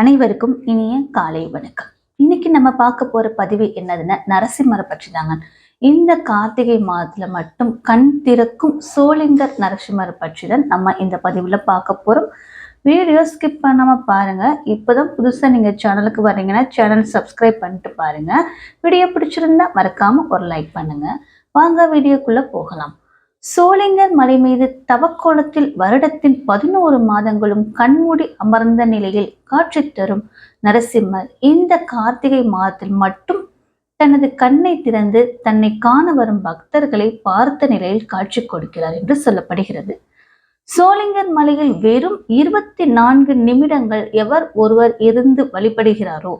அனைவருக்கும் இனிய காலை வணக்கம். இன்னைக்கு நம்ம பார்க்க போற பதிவு என்னதுன்னா நரசிம்மரை பற்றி தாங்க இந்த கார்த்திகை மாதத்துல மட்டும் கண் திறக்கும் சோளிங்கர் நரசிம்மரை பற்றி தான் நம்ம இந்த பதிவுல பார்க்க போறோம். வீடியோ ஸ்கிப் பண்ணாம பாருங்க. இப்போதான் புதுசாக நீங்கள் சேனலுக்கு வர்றீங்கன்னா சேனல் சப்ஸ்கிரைப் பண்ணிட்டு பாருங்க. வீடியோ பிடிச்சிருந்தா மறக்காம ஒரு லைக் பண்ணுங்க. வாங்க வீடியோக்குள்ளே போகலாம். சோளிங்கர் மலை மீது தவக்கோலத்தில் வருடத்தின் பதினோரு மாதங்களும் கண்மூடி அமர்ந்த நிலையில் காட்சி தரும் நரசிம்மர் இந்த கார்த்திகை மாதத்தில் மட்டும் தனது கண்ணை திறந்து தன்னை காண வரும் பக்தர்களை பார்த்த நிலையில் காட்சி கொடுக்கிறார் என்று சொல்லப்படுகிறது. சோளிங்கர் மலையில் வெறும் இருபத்தி நான்கு நிமிடங்கள் எவர் ஒருவர் இருந்து வழிபடுகிறாரோ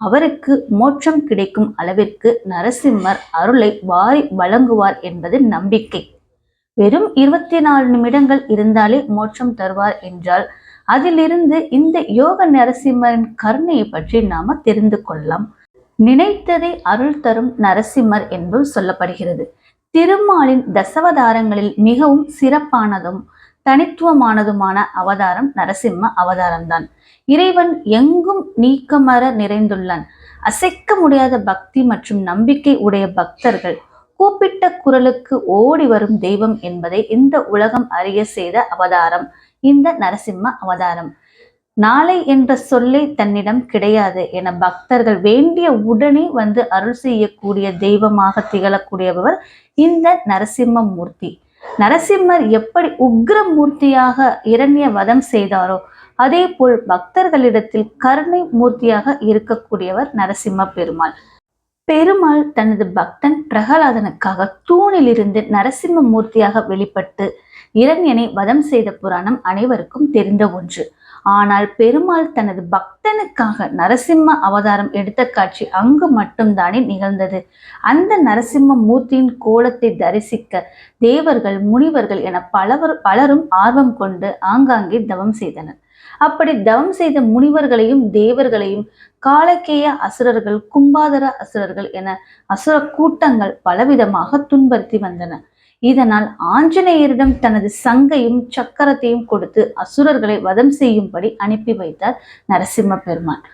அவருக்கு மோட்சம் கிடைக்கும் அளவிற்கு நரசிம்மர் அருளை வாரி வழங்குவார் என்பது நம்பிக்கை. வெறும் இருபத்தி நாலு நிமிடங்கள் இருந்தாலே மோட்சம் தருவார் என்றால் அதிலிருந்து இந்த யோக நரசிம்மரின் கருணையை பற்றி நாம தெரிந்து கொள்ளலாம். நினைத்ததை அருள் தரும் நரசிம்மர் என்பது சொல்லப்படுகிறது. திருமாலின் தசவதாரங்களில் மிகவும் சிறப்பானதும் தனித்துவமானதுமான அவதாரம் நரசிம்ம அவதாரம்தான். இறைவன் எங்கும் நீக்கமர நிறைந்துள்ளான். அசைக்க முடியாத பக்தி மற்றும் நம்பிக்கை உடைய பக்தர்கள் கூப்பிட்ட குரலுக்கு ஓடி வரும் தெய்வம் என்பதை இந்த உலகம் அறிய செய்த அவதாரம். இந்த நரசிம்ம அவதாரம். நாளை என்ற சொல்லை தன்னிடம் கிடையாது என பக்தர்கள் வேண்டிய உடனே வந்து அருள் செய்யக்கூடிய தெய்வமாக திகழக்கூடியவர் இந்த நரசிம்ம மூர்த்தி. நரசிம்மர் எப்படி உக்ர மூர்த்தியாக இரண்ய வதம் செய்தாரோ அதே போல் பக்தர்களிடத்தில் கருணை மூர்த்தியாக இருக்கக்கூடியவர் நரசிம்ம பெருமாள். பெருமாள் தனது பக்தன் பிரகலாதனுக்காக தூணிலிருந்து நரசிம்ம மூர்த்தியாக வெளிப்பட்டு இரண்யனை வதம் செய்த புராணம் அனைவருக்கும் தெரிந்த ஒன்று. ஆனால் பெருமாள் தனது பக்தனுக்காக நரசிம்ம அவதாரம் எடுத்த காட்சி அங்கு மட்டும்தானே நிகழ்ந்தது. அந்த நரசிம்ம மூர்த்தியின் கோலத்தை தரிசிக்க தேவர்கள் முனிவர்கள் என பலவர் பலரும் ஆர்வம் கொண்டு ஆங்காங்கே தவம் செய்தனர். அப்படி தவம் செய்த முனிவர்களையும் தேவர்களையும் காலக்கேய அசுரர்கள் கும்பாதர அசுரர்கள் என அசுர கூட்டங்கள் பலவிதமாக துன்புறுத்தி வந்தன. இதனால் ஆஞ்சநேயரிடம் தனது சங்கையும் சக்கரத்தையும் கொடுத்து அசுரர்களை வதம் செய்யும்படி அனுப்பி வைத்தார் நரசிம்ம பெருமான்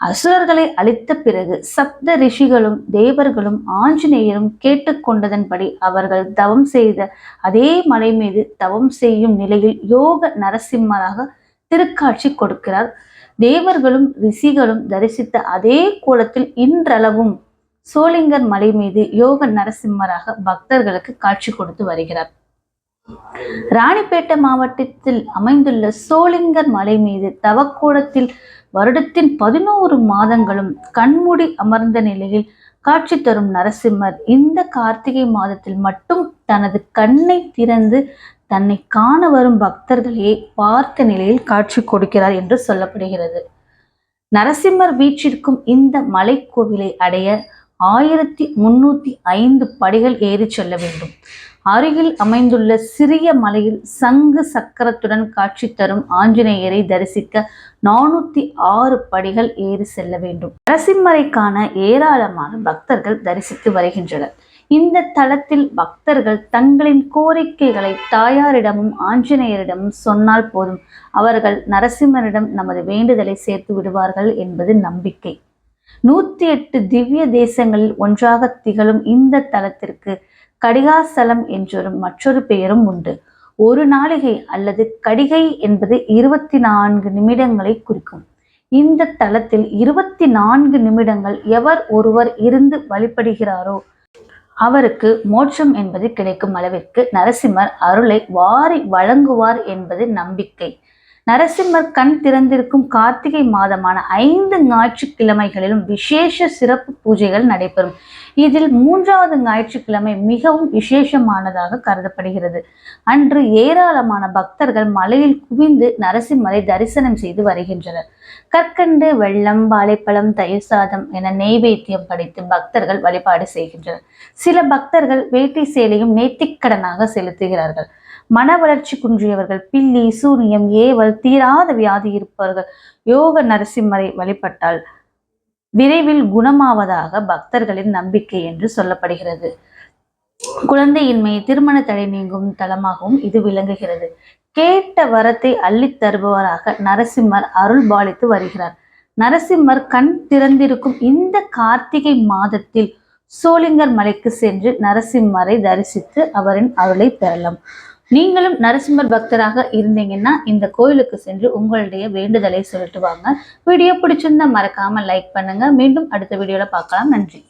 அசுரர்களை அழித்த பிறகு சப்த ரிஷிகளும் தேவர்களும் ஆஞ்சநேயரும் கேட்டுக்கொண்டதன்படி அவர்கள் தவம் செய்த அதே மலை மீது தவம் செய்யும் நிலையில் யோக நரசிம்மராக திருக்காட்சி கொடுக்கிறார். தேவர்களும் ரிஷிகளும் தரிசித்த அதே கோலத்தில் இன்றளவும் சோளிங்கர் மலை மீது யோக நரசிம்மராக பக்தர்களுக்கு காட்சி கொடுத்து வருகிறார். ராணிப்பேட்டை மாவட்டத்தில் அமைந்துள்ள சோளிங்கர் மலை மீது தவக்கோலத்தில் வருடத்தின் பதினோரு மாதங்களும் கண்மூடி அமர்ந்த நிலையில் காட்சி தரும் நரசிம்மர் இந்த கார்த்திகை மாதத்தில் மட்டும் தனது கண்ணை திறந்து தன்னை காண வரும் பக்தர்களையே பார்த்த நிலையில் காட்சி கொடுக்கிறார் என்று சொல்லப்படுகிறது. நரசிம்மர் வீற்றிருக்கும் இந்த மலைக்கோவிலை அடைய ஆயிரத்தி முன்னூத்தி ஐந்து படிகள் ஏறி செல்ல வேண்டும். அருகில் அமைந்துள்ள சிறிய மலையில் சங்கு சக்கரத்துடன் காட்சி தரும் ஆஞ்சநேயரை தரிசிக்க நானூத்தி ஆறு படிகள் ஏறி செல்ல வேண்டும். நரசிம்மரை காண ஏராளமான பக்தர்கள் தரிசித்து வருகின்றனர். இந்த தளத்தில் பக்தர்கள் தங்களின் கோரிக்கைகளை தாயாரிடமும் ஆஞ்சநேயரிடமும் சொன்னால் போதும். அவர்கள் நரசிம்மரிடம் நமது வேண்டுதலை சேர்த்து விடுவார்கள் என்பது நம்பிக்கை. நூத்தி எட்டு திவ்ய தேசங்களில் ஒன்றாக திகழும் இந்த தலத்திற்கு கடிகாசலம் என்றொரு மற்றொரு பெயரும் உண்டு. ஒரு நாளிகை அல்லது கடிகை என்பது இருபத்தி நான்கு நிமிடங்களை குறிக்கும். இந்த தலத்தில் இருபத்தி நான்கு நிமிடங்கள் எவர் ஒருவர் இருந்து வழிபடுகிறாரோ அவருக்கு மோட்சம் என்பது கிடைக்கும் அளவிற்கு நரசிம்மர் அருளை வாரி வழங்குவார் என்பது நம்பிக்கை. நரசிம்மர் கண் திறந்திருக்கும் கார்த்திகை மாதமான ஐந்து ஞாயிற்றுக்கிழமைகளிலும் விசேஷ சிறப்பு பூஜைகள் நடைபெறும். இதில் மூன்றாவது ஞாயிற்றுக்கிழமை மிகவும் விசேஷமானதாக கருதப்படுகிறது. அன்று ஏராளமான பக்தர்கள் மலையில் குவிந்து நரசிம்மரை தரிசனம் செய்து வருகின்றனர். கற்கண்டு வெள்ளம் வாழைப்பழம் தயிர் சாதம் என நெய்வேத்தியம் படைத்து பக்தர்கள் வழிபாடு செய்கின்றனர். சில பக்தர்கள் வேட்டி சேலையும் நேர்த்திக்கடனாக செலுத்துகிறார்கள். மன வளர்ச்சி குன்றியவர்கள் பில்லி சூனியம் ஏவல் தீராத வியாதி இருப்பவர்கள் யோக நரசிம்மரை வழிபட்டால் விரைவில் குணமாவதாக பக்தர்களின் நம்பிக்கை என்று சொல்லப்படுகிறது. குழந்தையின்மை திருமண தடை நீங்கும் தலமாகவும் இது விளங்குகிறது. கேட்ட வரத்தை அள்ளித் தருபவராக நரசிம்மர் அருள் பாலித்து வருகிறார். நரசிம்மர் கண் திறந்திருக்கும் இந்த கார்த்திகை மாதத்தில் சோளிங்கர் மலைக்கு சென்று நரசிம்மரை தரிசித்து அவரின் அருளை பெறலாம். நீங்களும் நரசிம்மர் பக்தராக இருந்தீங்கன்னா இந்த கோயிலுக்கு சென்று உங்களுடைய வேண்டுதலை சொல்லிட்டு வாங்க வீடியோ பிடிச்சிருந்தா மறக்காம லைக் பண்ணுங்க. மீண்டும் அடுத்த வீடியோல பார்க்கலாம். நன்றி.